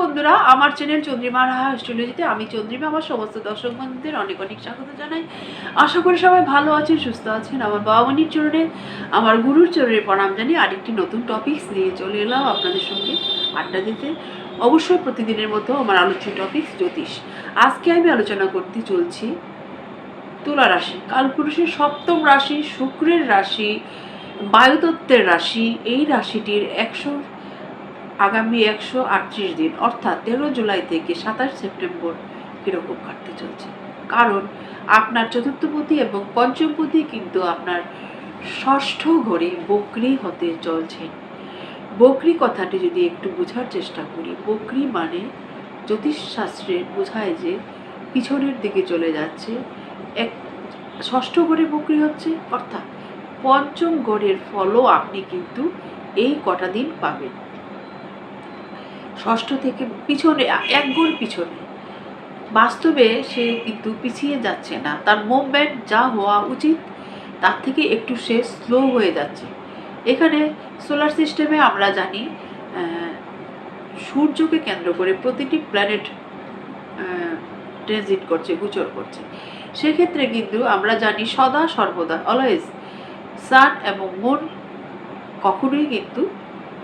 বন্ধুরা, আমার চ্যানেল চন্দ্রিমা রাহা অ্যাস্ট্রোলজিতে আমি চন্দ্রিমা, আমার সমস্ত দর্শক বন্ধুদের অনেক অনেক স্বাগত জানাই। আশা করি সবাই ভালো আছেন, সুস্থ আছেন। আমার বাবা বাবামণির চরণে, আমার গুরুর চরণে প্রণাম জানিয়ে আরেকটি নতুন টপিকস নিয়ে চলে এলাম আপনাদের সঙ্গে আড্ডা দিতে। অবশ্যই প্রতিদিনের মতো আমার আলোচ্য টপিকস জ্যোতিষ। আজকে আমি আলোচনা করতে চলছি তুলা রাশি, কালপুরুষের সপ্তম রাশি, শুক্রের রাশি, বায়ুতত্ত্বের রাশি, এই রাশিটির একশো আগামী একশো আটত্রিশ দিন, অর্থাৎ তেরো জুলাই থেকে সাতাশ সেপ্টেম্বর কীরকম কাটতে চলছে। কারণ আপনার চতুর্থপতি এবং পঞ্চমপতি কিন্তু আপনার ষষ্ঠ ঘরে বকরি হতে চলছে। বকরি কথাটি যদি একটু বোঝার চেষ্টা করি, বকরি মানে জ্যোতিষশাস্ত্রে বোঝায় যে পিছনের দিকে চলে যাচ্ছে, এক ষষ্ঠ ঘরে বকরি হচ্ছে, অর্থাৎ পঞ্চম গড়ের ফলও আপনি কিন্তু এই কটা দিন পাবেন। ষষ্ঠ থেকে পিছনে, এক গোল পিছনে। বাস্তবে সে কিন্তু পিছিয়ে যাচ্ছে না। তার মুভমেন্ট যা হওয়া উচিত, তার থেকে একটু সে স্লো হয়ে যাচ্ছে। এখানে সোলার সিস্টেমে আমরা জানি সূর্যকে কেন্দ্র করে প্রতিটি প্ল্যানেট ট্রানজিট করছে, গোচর করছে। সেক্ষেত্রে কিন্তু আমরা জানি সদা সর্বদা অলওয়েজ সান এবং মন কখনোই কিন্তু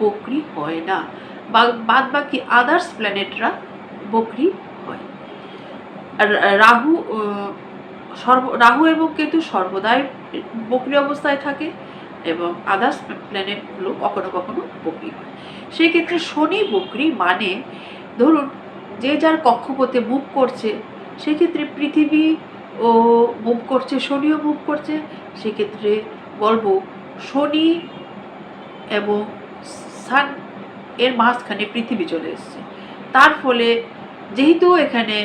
বকরি হয় না। বাদ বাকি আদার্স প্ল্যানেটরা বকরি হয়। রাহু সর্ব, রাহু এবং কেতু সর্বদাই বকরি অবস্থায় থাকে এবং আদার্স প্ল্যানেটগুলো কখনো কখনো বকরি হয়। সেই ক্ষেত্রে শনি বকরি মানে ধরুন যে যার কক্ষপথে মুভ করছে, সেক্ষেত্রে পৃথিবী ও মুভ করছে, শনিও মুভ করছে, সেক্ষেত্রে বলব শনি এবং সান এর মাঝখানে পৃথিবী চলে এসছে। তার ফলে যেহেতু এখানে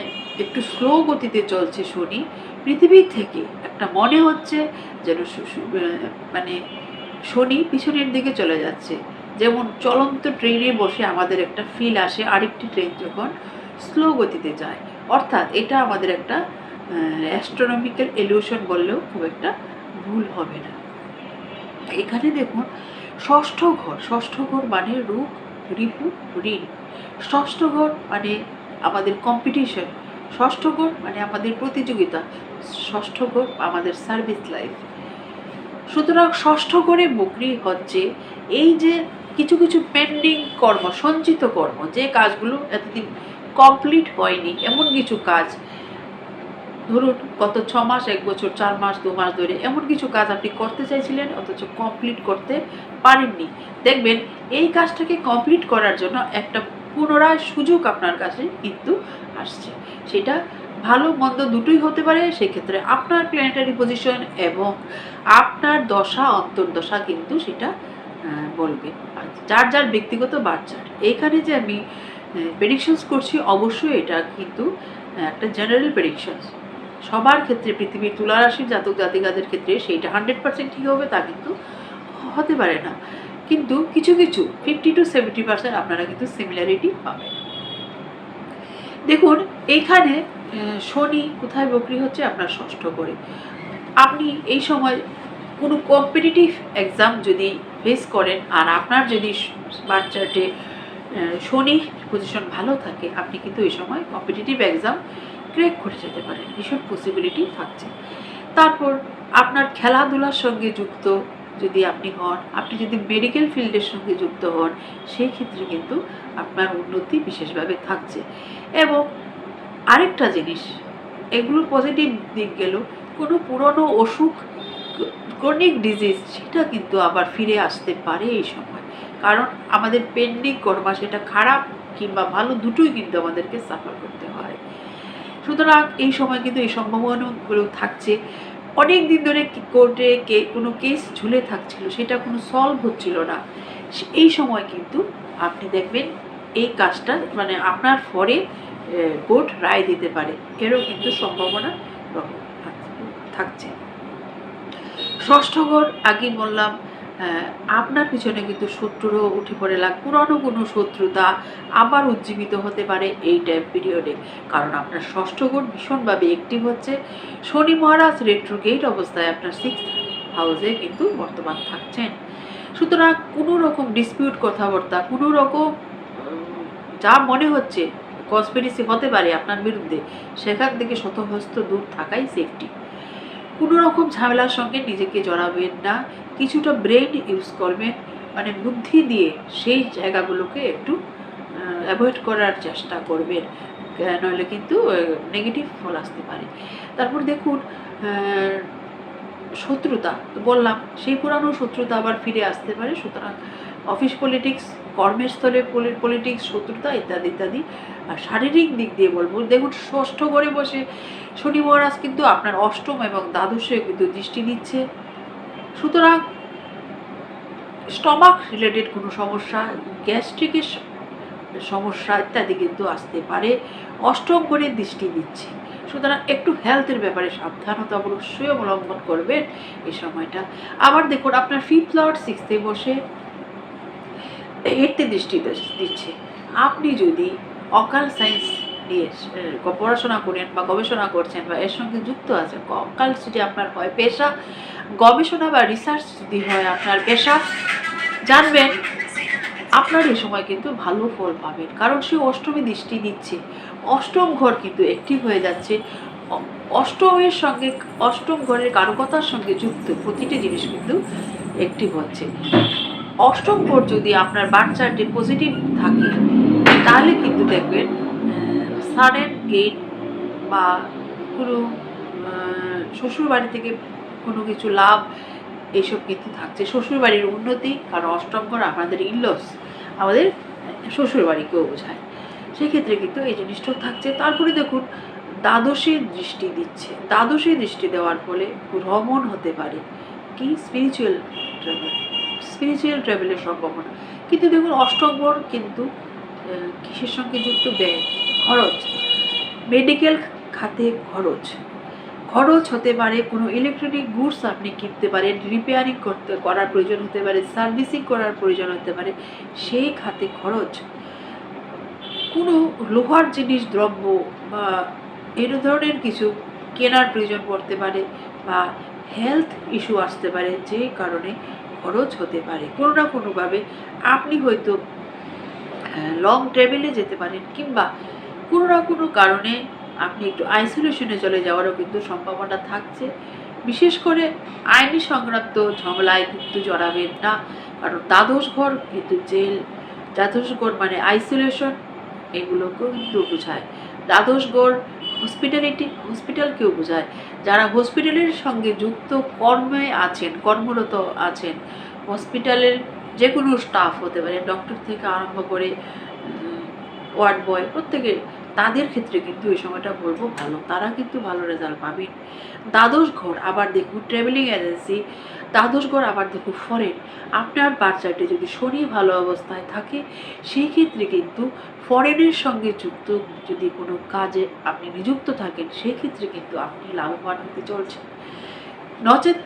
একটু স্লো গতিতে চলছে শনি পৃথিবীর থেকে একটা মনে হচ্ছে যেন মানে শনি পিছনের দিকে চলে যাচ্ছে। যেমন চলন্ত ট্রেনে বসে আমাদের একটা ফিল আসে, আরেকটি ট্রেন যখন স্লো গতিতে যায়। অর্থাৎ এটা আমাদের একটা অ্যাস্ট্রোনমিক্যাল এলিউশন বললেও খুব একটা ভুল হবে না। এখানে দেখুন, ষষ্ঠ ঘর ষষ্ঠ ঘর মানে রূপ রিপু ঋণ ষষ্ঠ ঘর মানে আমাদের কম্পিটিশন ষষ্ঠ ঘর মানে আমাদের প্রতিযোগিতা। ষষ্ঠ ঘর আমাদের সার্ভিস লাইফ সুতরাং ষষ্ঠ ঘরে বকরি হচ্ছে এই যে কিছু কিছু পেন্ডিং কর্ম, সঞ্চিত কর্ম, যে কাজগুলো এতদিন কমপ্লিট হয়নি, এমন কিছু কাজ ধরুন গত ছ মাস, এক বছর, চার মাস, দু মাস ধরে এমন কিছু কাজ আপনি করতে চাইছিলেন, অথচ কমপ্লিট করতে পারেননি। দেখবেন এই কাজটাকে কমপ্লিট করার জন্য একটা পুনরায় সুযোগ আপনার কাছে কিন্তু আসছে। সেটা ভালো, মন্দ দুটোই হতে পারে। সেক্ষেত্রে আপনার প্ল্যানেটারি পজিশন এবং আপনার দশা, অন্তর্দশা কিন্তু সেটা বলবে। যার যার ব্যক্তিগত বাচ্চার এইখানে যে আমি প্রেডিকশনস করছি, অবশ্যই এটা কিন্তু একটা জেনারেল প্রেডিকশনস সবার ক্ষেত্রে পৃথিবীর তুলা রাশির জাতক জাতিকাদের ক্ষেত্রে সেইটা হান্ড্রেড পার্সেন্ট ঠিক হবে, তা কিন্তু হতে পারে না। কিন্তু কিছু কিছু ফিফটি টু সেভেন্টি পার্সেন্ট আপনারা কিন্তু সিমিলারিটি পাবেন। দেখুন, এইখানে শনি কোথায় বকরি হচ্ছে আপনার ষষ্ঠ করে। আপনি এই সময় কোনো কম্পিটিটিভ এক্সাম যদি ফেস করেন আর আপনার যদি বাচ্চাটে শনি পজিশন ভালো থাকে, আপনি কিন্তু এই সময় কম্পিটিটিভ এক্সাম ক্র্যাক করে যেতে পারেন ভীষণ পসিবিলিটি থাকছে। তারপর আপনার খেলাধুলার সঙ্গে যুক্ত যদি আপনি হন, আপনি যদি মেডিকেল ফিল্ডের সঙ্গে যুক্ত হন, সেই ক্ষেত্রে কিন্তু আপনার উন্নতি বিশেষভাবে থাকছে। এবং আরেকটা জিনিস, এগুলো পজিটিভ দিক গেল, কোনো পুরনো অসুখ ক্রনিক ডিজিজ সেটা কিন্তু আবার ফিরে আসতে পারে এই সময়। কারণ আমাদের পেন্ডিং কর্মা, সেটা খারাপ কিংবা ভালো দুটোই কিন্তু আমাদেরকে সাফার করতে হয়। সুতরাং এই সময় কিন্তু এই সম্ভাবনাগুলো থাকছে। অনেক দিন ধরে কোর্টে কে, কোনো কেস ঝুলে থাকছিল, সেটা কোনো সলভ হচ্ছিল না। এই সময় কিন্তু আপনি দেখবেন এই কাজটা মানে আপনার ফরে কোর্ট রায় দিতে পারে। এরও কিন্তু সম্ভাবনা থাকছে। ষষ্ঠ ঘর আগেই বললাম আপনার পিছনে কিন্তু শত্রুরও উঠে পড়ে লাগ, পুরনো কোনো শত্রুতা আবার উজ্জীবিত হতে পারে এই টাইম পিরিয়ডে কারণ আপনার ষষ্ঠ ঘর ভীষণভাবে অ্যাক্টিভ হচ্ছে। শনি মহারাজ রেট্রোগেট অবস্থায় আপনার সিক্স হাউসে কিন্তু বর্তমান থাকছেন। সুতরাং কোনো রকম ডিসপিউট কথাবার্তা, কোনো রকম যা মনে হচ্ছে কনস্পিরেসি হতে পারে আপনার বিরুদ্ধে, সেখান থেকে শতহস্ত দূর থাকাই সেফটি কোনো রকম ঝামেলার সঙ্গে নিজেকে জড়াবেন না। কিছুটা ব্রেন ইউজ করবেন মানে বুদ্ধি দিয়ে সেই জায়গাগুলোকে একটু অ্যাভয়েড করার চেষ্টা করবেন। নইলে কিন্তু নেগেটিভ ফল আসতে পারে। তারপর দেখুন শত্রুতা। বললাম, সেই পুরানো শত্রুতা আবার ফিরে আসতে পারে। সুতরাং অফিস পলিটিক্স কর্মের স্থলে পলিটিক্স শত্রুতা ইত্যাদি ইত্যাদি। আর শারীরিক দিক দিয়ে বলব, দেখুন, ষষ্ঠ ঘরে বসে শনি মহারাজ কিন্তু আপনার অষ্টম এবং দ্বাদশে কিন্তু দৃষ্টি দিচ্ছে। সুতরাং স্টমাক রিলেটেড কোনো সমস্যা গ্যাস্ট্রিকের সমস্যা ইত্যাদি কিন্তু আসতে পারে, অষ্টম ঘরে দৃষ্টি দিচ্ছে। সুতরাং একটু হেলথের ব্যাপারে সাবধানতা অবশ্যই অবলম্বন করবেন এই সময়টা। আবার দেখুন, আপনার ফিফথ লর্ড সিক্সথে বসে এইটতে দৃষ্টি দিচ্ছে। আপনি যদি অকাল সায়েন্স নিয়ে পড়াশোনা করেন বা গবেষণা করছেন বা এর সঙ্গে যুক্ত আছেন অকাল যদি আপনার হয় পেশা, গবেষণা বা রিসার্চ যদি হয় আপনার পেশা, জানবেন আপনার এই সময় কিন্তু ভালো ফল পাবেন। কারণ সে অষ্টমী দৃষ্টি দিচ্ছে। অষ্টম ঘর কিন্তু একটি হয়ে যাচ্ছে। অষ্টমের সঙ্গে, অষ্টম ঘরের কারকতার সঙ্গে যুক্ত প্রতিটি জিনিস কিন্তু একটি হচ্ছে। অষ্টম ঘর যদি আপনার বার্থ চার্টে পজিটিভ থাকে, তাহলে কিন্তু দেখবেন সারের গেট বা কোনো শ্বশুর বাড়ি থেকে কোনো কিছু লাভ এইসব কিন্তু থাকছে। শ্বশুর বাড়ির উন্নতি, কারণ অষ্টম ঘর আপনাদের ইনলস আমাদের শ্বশুর বাড়িকেও বোঝায়। সেক্ষেত্রে কিন্তু এই জিনিসটাও থাকছে। তারপরে দেখুন দ্বাদশে দৃষ্টি দিচ্ছে। দ্বাদশে দৃষ্টি দেওয়ার ফলে ভ্রমণ হতে পারে। কি? স্পিরিচুয়াল স্পিরিচুয়াল ট্রাভেলের সম্ভাবনা। কিন্তু দেখুন অষ্টম ঘর কিন্তু কিসের সঙ্গে যুক্ত? ব্যয়, খরচ। মেডিকেল খাতে খরচ। খরচ হতে পারে, কোনো ইলেকট্রনিক গুডস আপনি কিনতে পারেন রিপেয়ারিং করতে, করার প্রয়োজন হতে পারে সার্ভিসিং করার প্রয়োজন হতে পারে, সেই খাতে খরচ। কোনো লোহার জিনিস, দ্রব্য বা এর ধরনের কিছু কেনার প্রয়োজন পড়তে পারে বা হেলথ ইস্যু আসতে পারে, যে কারণে খরচ হতে পারে। কোনো না কোনোভাবে আপনি হয়তো লং ট্রাভেলে যেতে পারেন কিংবা কোনো না কোনো কারণে আপনি একটু আইসোলেশনে চলে যাওয়ারও কিন্তু সম্ভাবনা থাকছে। বিশেষ করে আইনি সংক্রান্ত ঝামেলায় কিন্তু জড়াবেন না, কারণ দ্বাদশ ঘর কিন্তু জেল, দ্বাদশ ঘর মানে আইসোলেশন এগুলোকেও কিন্তু বোঝায়। দ্বাদশ হসপিটালিটি হসপিটালকেও বোঝায়? যারা হসপিটালের সঙ্গে যুক্ত কর্মে আছেন, কর্মরত আছেন হসপিটালের যে কোনো স্টাফ হতে পারে ডক্টর থেকে আরম্ভ করে ওয়ার্ড বয় প্রত্যেকে তাদের ক্ষেত্রে কিন্তু এই সময়টা বলব ভালো। তারা কিন্তু ভালো রেজাল্ট পাবেন দ্বাদশ ঘর আবার দেখুন ট্রাভেলিং এজেন্সি দ্বাদশ ঘর আবার দেখুন ফরেন আপনার বাচ্চাটি যদি শনি ভালো অবস্থায় থাকে, সেই ক্ষেত্রে কিন্তু ফরেনের সঙ্গে যুক্ত যদি কোনো কাজে আপনি নিযুক্ত থাকেন, সেই ক্ষেত্রে কিন্তু আপনি লাভবান হতে চলছেন নচেত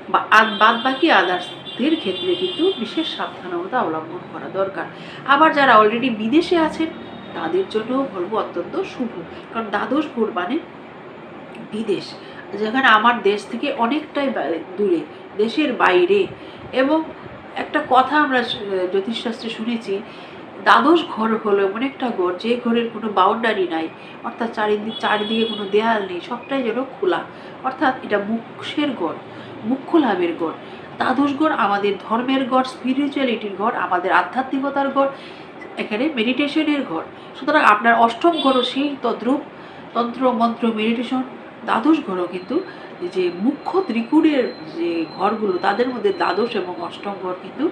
বাদ বাকি আদার্সদের ক্ষেত্রে কিন্তু বিশেষ সাবধানতা অবলম্বন করা দরকার। আবার যারা অলরেডি বিদেশে আছেন তাদের জন্যও বলব অত্যন্ত শুভ। কারণ দ্বাদশ ঘোর মানে বিদেশ, যেখানে আমার দেশ থেকে অনেকটাই দূরে, দেশের বাইরে। এবং একটা কথা আমরা জ্যোতিষশাস্ত্রে শুনেছি, দ্বাদশ ঘর হলো এমন একটা ঘর, যে ঘরের কোনো বাউন্ডারি নাই, অর্থাৎ চারিদিক চারিদিকে কোনো দেয়াল নেই, সবটাই যেন খোলা। অর্থাৎ এটা মুখের ঘর মুখ্য লাভের ঘর। দ্বাদশ ঘর আমাদের ধর্মের ঘর স্পিরিচুয়ালিটির ঘর, আমাদের আধ্যাত্মিকতার ঘর এখানে মেডিটেশনের ঘর। সুতরাং আপনার অষ্টম ঘরও সেই তদ্রূপ। তন্ত্র, মন্ত্র মেডিটেশন দ্বাদশ ঘরও কিন্তু যে মুখ্য ত্রিকুণের যে ঘরগুলো, তাদের মধ্যে দ্বাদশ এবং অষ্টম ঘর কিন্তু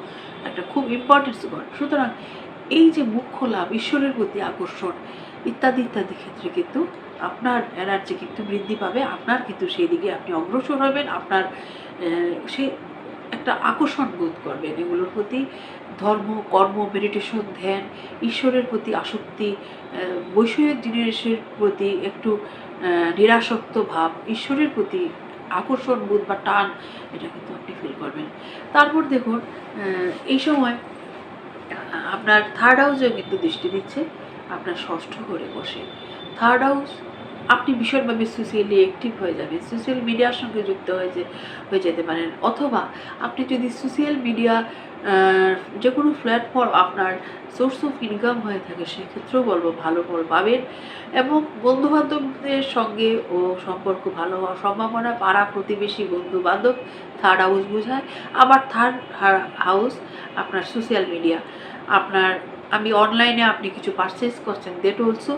একটা খুব ইম্পর্টেন্স ঘর। সুতরাং এই যে মুখ্য লাভ, ঈশ্বরের প্রতি আকর্ষণ, ইত্যাদি ইত্যাদি ক্ষেত্রে কিন্তু আপনার এনার্জি কিন্তু বৃদ্ধি পাবে। আপনার কিন্তু সেই দিকে আপনি অগ্রসর হবেন। আপনার সে একটা আকর্ষণ বোধ করবেন। এগুলোর প্রতি ধর্ম, কর্ম মেডিটেশন ধ্যান, ঈশ্বরের প্রতি আসক্তি বৈষয়িক জিনিসের প্রতি একটু নিরাসক্ত ভাব, ঈশ্বরের প্রতি আকর্ষণ বোধ বা টান, এটা কিন্তু আপনি ফিল করবেন। তারপর দেখুন এই সময় আপনার থার্ড হাউসেও কিন্তু দৃষ্টি দিচ্ছে, আপনার ষষ্ঠ ঘরে বসে। থার্ড হাউস আপনি ভীষণভাবে সোশ্যালি অ্যাক্টিভ হয়ে যাবেন। সোশ্যাল মিডিয়ার সঙ্গে যুক্ত হয়ে যে, হয়ে যেতে পারেন। অথবা আপনি যদি সোশ্যাল মিডিয়া যে কোনো প্ল্যাটফর্ম আপনার সোর্স অফ ইনকাম হয়ে থাকে, সেক্ষেত্রেও বলব ভালো ফল পাবেন এবং বন্ধুবান্ধবদের সঙ্গে ও সম্পর্ক ভালো হওয়ার সম্ভাবনা পাড়া প্রতিবেশী বন্ধু বান্ধব থার্ড হাউস বোঝায়। আবার থার্ড হাউস আপনার সোশ্যাল মিডিয়া আপনার, আমি অনলাইনে আপনি কিছু পারচেস করছেন দ্যাট অলসো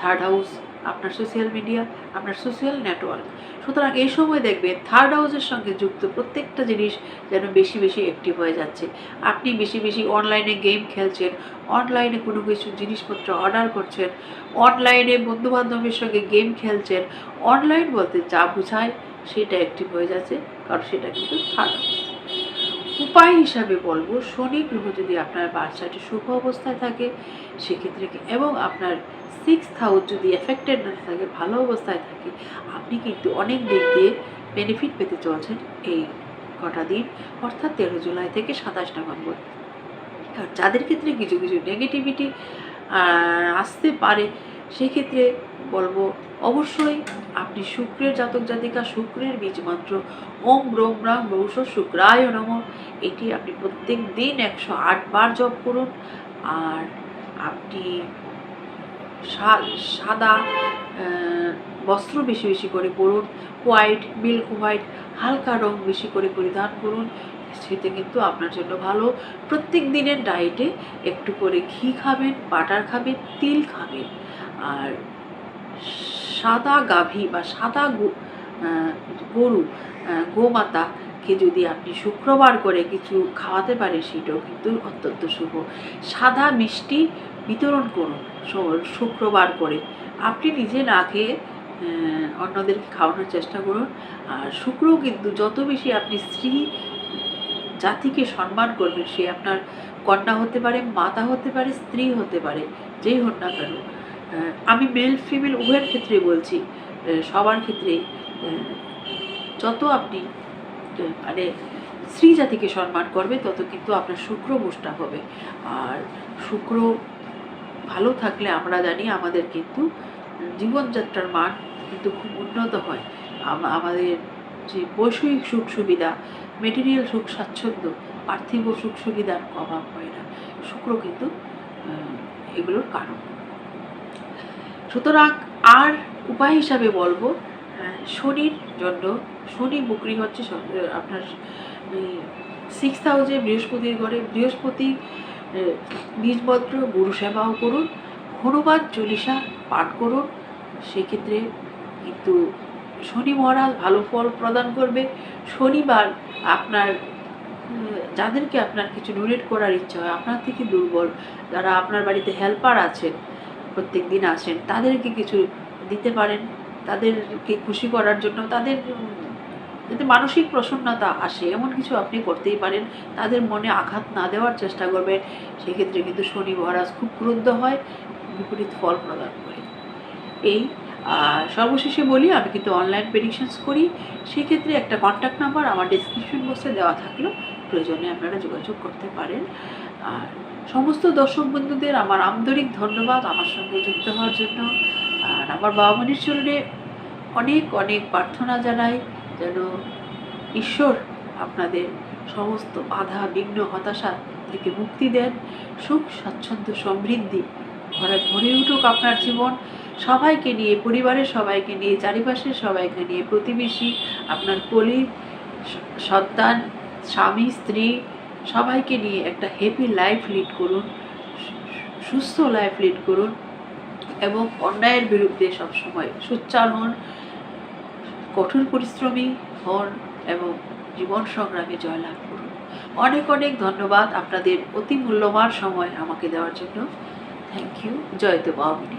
থার্ড হাউস আপনার সোশ্যাল মিডিয়া আপনার সোশ্যাল নেটওয়ার্ক সুতরাং এই সময় দেখবেন থার্ড হাউসের সঙ্গে যুক্ত প্রত্যেকটা জিনিস যেন বেশি বেশি অ্যাক্টিভ হয়ে যাচ্ছে। আপনি বেশি বেশি অনলাইনে গেম খেলছেন অনলাইনে কোনো কিছু জিনিসপত্র অর্ডার করছেন অনলাইনে বন্ধুবান্ধবের সঙ্গে গেম খেলছেন অনলাইন বলতে যা বোঝায় সেটা অ্যাক্টিভ হয়ে যাচ্ছে, কারণ সেটা কিন্তু থার্ড হাউস উপায় হিসাবে বলব, শনি গ্রহ যদি আপনার বাচ্চাটি শুভ অবস্থায় থাকে, সেক্ষেত্রে এবং আপনার সিক্স হাউস যদি এফেক্টেড না থাকে, ভালো অবস্থায় থাকে, আপনি কিন্তু অনেক দিক দিয়ে বেনিফিট পেতে চলছেন এই কটা দিন, অর্থাৎ তেরো জুলাই থেকে সাতাশ নভেম্বর। আর যাদের ক্ষেত্রে কিছু কিছু নেগেটিভিটি আসতে পারে সেক্ষেত্রে বলব, অবশ্যই আপনি শুক্রের জাতক জাতিকা, শুক্রের বীজ মন্ত্র ওম ব্রোম ব্রাম বৌষ শুক্রায় নম। এটি আপনি প্রত্যেক দিন একশো আট বার জপ করুন। আর আপনি সাদা বস্ত্র বেশি বেশি করে পরুন। হোয়াইট, মিল্ক হোয়াইট, হালকা রং বেশি করে পরিধান করুন। সেটা কিন্তু আপনার জন্য ভালো। প্রত্যেক দিনের ডায়েটে একটু করে ঘি খাবেন, বাটার খাবেন, তিল খাবেন। আর সাদা গাভী বা সাদা গরু গোমাতাকে যদি আপনি শুক্রবার করে কিছু খাওয়াতে পারেন, সেটাও কিন্তু অত্যন্ত শুভ। সাদা মিষ্টি বিতরণ করুন শুক্রবার করে। আপনি নিজে না খেয়ে অন্যদেরকে খাওয়ানোর চেষ্টা করুন। আর শুক্র কিন্তু যত বেশি আপনি স্ত্রী, জাতিকে সম্মান করবেন, সে আপনার কন্যা হতে পারে, মাতা হতে পারে, স্ত্রী হতে পারে, যেই হোক না কেন আমি মেল ফিমেল উভয়ের ক্ষেত্রে বলছি। সবার ক্ষেত্রে যত আপনি মানে স্ত্রী জাতিকে সম্মান করবে, তত কিন্তু আপনার শুক্র বুষ্টা হবে। আর শুক্র ভালো থাকলে আমরা জানি আমাদের কিন্তু জীবনযাত্রার মান কিন্তু খুব উন্নত হয়। আমাদের যে বৈষয়িক সুখ সুবিধা মেটেরিয়াল সুখ স্বাচ্ছন্দ্য, পার্থিব সুখ সুবিধার অভাব হয় না। শুক্র কিন্তু এগুলোর কারণ। সুতরাং আর উপায় হিসাবে বলব আহ, শনির জন্য শনি বকরি হচ্ছে আপনার সিক্স হাউসে বৃহস্পতির ঘরে বৃহস্পতি বীজপত্র গুরু সেবাও করুন হনুমান চল্লিশা পাঠ করুন সেক্ষেত্রে কিন্তু শনি মহারাজ ভালো ফল প্রদান করবে শনিবার আপনার যাদেরকে আপনার কিছু ডোনেট করার ইচ্ছা হয় আপনার থেকে দুর্বল যারা আপনার বাড়িতে হেল্পার আছেন প্রত্যেক দিন আসেন, তাদেরকে কিছু দিতে পারেন, তাদেরকে খুশি করার জন্য তাদের, যাতে মানসিক প্রসন্নতা আসে, এমন কিছু আপনি করতেই পারেন, তাদের মনে আঘাত না দেওয়ার চেষ্টা করবেন, সেক্ষেত্রে কিন্তু শনি মহারাজ খুব ক্রুদ্ধ হয়, বিপরীত ফল প্রদান করে। এই সর্বশেষে বলি, আমি কিন্তু অনলাইন প্রেডিকশনস করি, সেক্ষেত্রে একটা কন্ট্যাক্ট নাম্বার আমার ডিসক্রিপশন বক্সে দেওয়া থাকল, প্রয়োজনে আপনারা যোগাযোগ করতে পারেন। আর সমস্ত দর্শক বন্ধুদের আমার আন্তরিক ধন্যবাদ আমার সঙ্গে যুক্ত হওয়ার জন্য। আর আমার বাবা মনির চরণে অনেক অনেক প্রার্থনা জানাই যেন ঈশ্বর আপনাদের সমস্ত বাধা, বিঘ্ন, হতাশা থেকে মুক্তি দেন। সুখ, স্বাচ্ছন্দ্য, সমৃদ্ধি ঘরে ভরে উঠুক আপনার জীবন। সবাইকে নিয়ে, পরিবারের সবাইকে নিয়ে, চারিপাশের সবাইকে নিয়ে প্রতিবেশী, আপনার কলি সন্তান, স্বামী, স্ত্রী সবাইকে নিয়ে একটা হ্যাপি লাইফ লিড করুন, সুস্থ লাইফ লিড করুন এবং অন্যায়ের বিরুদ্ধে সবসময় সোচ্চার হন, কঠোর পরিশ্রমী হন এবং জীবন সংগ্রামে জয়লাভ করুন। অনেক অনেক ধন্যবাদ আপনাদের অতি মূল্যবান সময় আমাকে দেওয়ার জন্য। Thank you Jayate বাবুনি